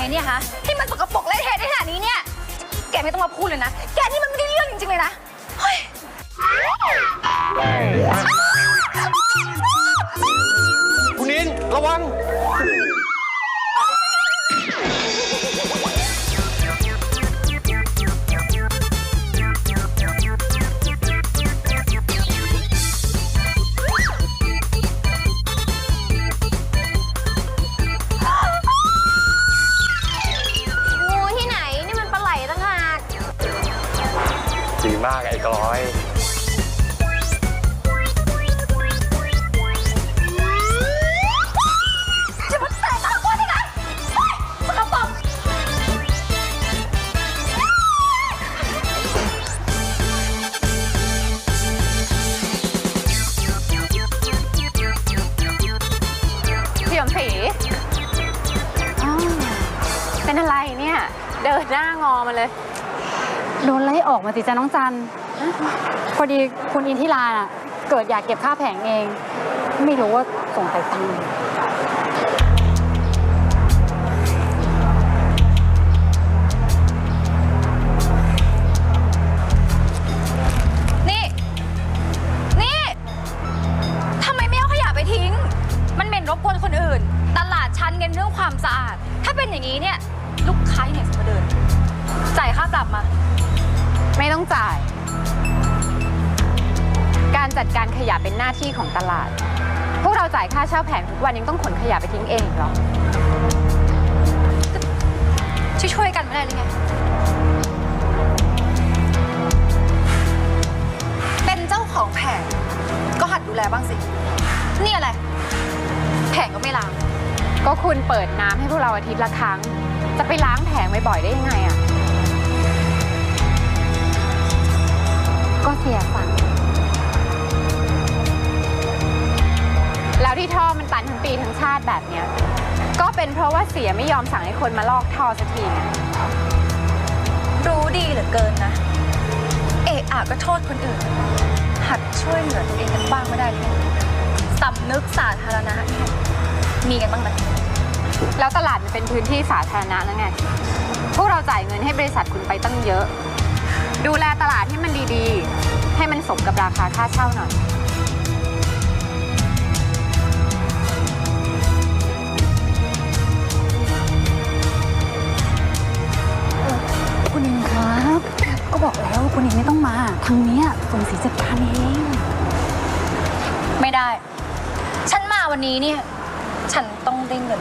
ไงเนี่ยฮะที่มันสกปรกเละเทะได้ขนาดนี้เนี่ย แกไม่ต้องมาพูดเลยนะ แกนี่มันไม่ได้เรื่องจริงๆเลยนะ ดีมากไอ้กร้อยจะมาแตะตาตัวได้ไงเสียมผีอ้าวเป็นอะไรเนี่ย เดินหน้างอมาเลย โดนไล่ออกมาสิจ้าน้องจันพอดีคุณอินทิราน่ะ เกิดอยากเก็บค่าแผงเอง ไม่รู้ว่าส่งไปทำไมนี่ นี่ ทำไมไม่เอาขยะไปทิ้ง มันเหม็นรบกวนคนอื่น ตลาดชั้นเน้นเรื่องความสะอาด ถ้าเป็นอย่างนี้เนี่ย ลูกค้าที่ไหนจะมาเดินับมา ไม่ต้องจ่าย การจัดการขยะเป็นหน้าที่ของตลาด พวกเราจ่ายค่าเช่าแผงทุกวันยังต้องขนขยะไปทิ้งเองอีกเหรอช่วยๆกันไม่ได้เลยไงเป็นเจ้าของแผงก็หัดดูแลบ้างสิ นี่อะไร แผงก็ไม่ล้าง ก็คุณเปิดน้ำให้พวกเราอาทิตย์ละครั้ง จะไปล้างแผงบ่อยๆได้ยังไงอะ ก็เสียสั่งแล้วที่ท่อมันตันทั้งปีทั้งชาติแบบเนี้ย ก็เป็นเพราะว่าเสียไม่ยอมสั่งให้คนมาลอกท่อสักทีไงรู้ดีเหลือเกินนะ เอะอะก็โทษคนอื่น หัดช่วยเหลือตัวเองกันบ้างไม่ได้เลยสำนึกสาธารณะเนี่ยมีกันบ้างไหมแล้วตลาดมันเป็นพื้นที่สาธารณะแล้วไง พวกเราจ่ายเงินให้บริษัทคุณไปตั้งเยอะ ดูแลตลาดให้มันดีๆ ให้มันสมกับราคาค่าเช่าหน่อย คุณอินครับ ก็บอกแล้วว่าคุณอินไม่ต้องมา ทางเนี้ยส่งสีจัดการเอง ไม่ได้ ฉันมาวันนี้เนี่ย ฉันต้องได้เงิน